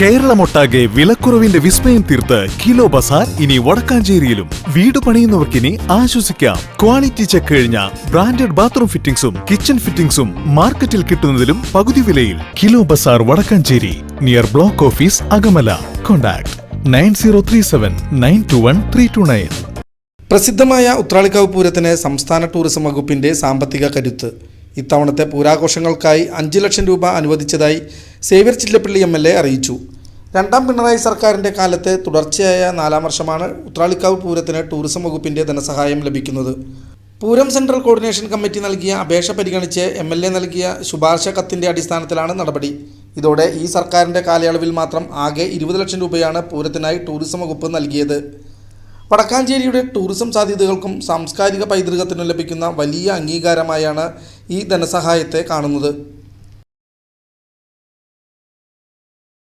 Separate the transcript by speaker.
Speaker 1: കേരളമൊട്ടാകെ വിലക്കുറവിന്റെ വിസ്മയം തീർത്ത് കിലോ ബസാർ ഇനി വടക്കാഞ്ചേരിയിലും. വീട് പണിയുന്നവർക്കിനി ആശ്വസിക്കാം. ക്വാളിറ്റി ചെക്ക് കഴിഞ്ഞ ബ്രാൻഡഡ് ബാത്റൂം ഫിറ്റിംഗ്സും കിച്ചൺ ഫിറ്റിംഗ്സും മാർക്കറ്റിൽ കിട്ടുന്നതിലും പകുതി വിലയിൽ. Kilo bazaar Vadakkanchery near block office Akamala. Contact nine zero three seven nine two one three two nine.
Speaker 2: പ്രസിദ്ധമായ ഉത്രാളിക്കാവ് പൂരത്തിന് സംസ്ഥാന ടൂറിസം വകുപ്പിന്റെ സാമ്പത്തിക കരുത്ത്. ഇത്തവണത്തെ പൂരാഘോഷങ്ങൾക്കായി അഞ്ച് ലക്ഷം രൂപ അനുവദിച്ചതായി Xavier Chillappally M L A അറിയിച്ചു. രണ്ടാം പിണറായി സർക്കാരിന്റെ കാലത്തെ തുടർച്ചയായ നാലാം വർഷമാണ് ഉത്രാളിക്കാവ് പൂരത്തിന് ടൂറിസം വകുപ്പിന്റെ ധനസഹായം ലഭിക്കുന്നത്. പൂരം സെൻട്രൽ കോർഡിനേഷൻ കമ്മിറ്റി നൽകിയ അപേക്ഷ പരിഗണിച്ച് എം എൽ എ നൽകിയ ശുപാർശ കത്തിന്റെ അടിസ്ഥാനത്തിലാണ് നടപടി. ഇതോടെ ഈ സർക്കാരിന്റെ കാലയളവിൽ മാത്രം ആകെ ഇരുപത് ലക്ഷം രൂപയാണ് പൂരത്തിനായി ടൂറിസം വകുപ്പ് നൽകിയത്. വടക്കാഞ്ചേരിയുടെ ടൂറിസം സാധ്യതകൾക്കും സാംസ്കാരിക പൈതൃകത്തിനും ലഭിക്കുന്ന വലിയ അംഗീകാരമായാണ് ഈ ധനസഹായത്തെ കാണുന്നത്.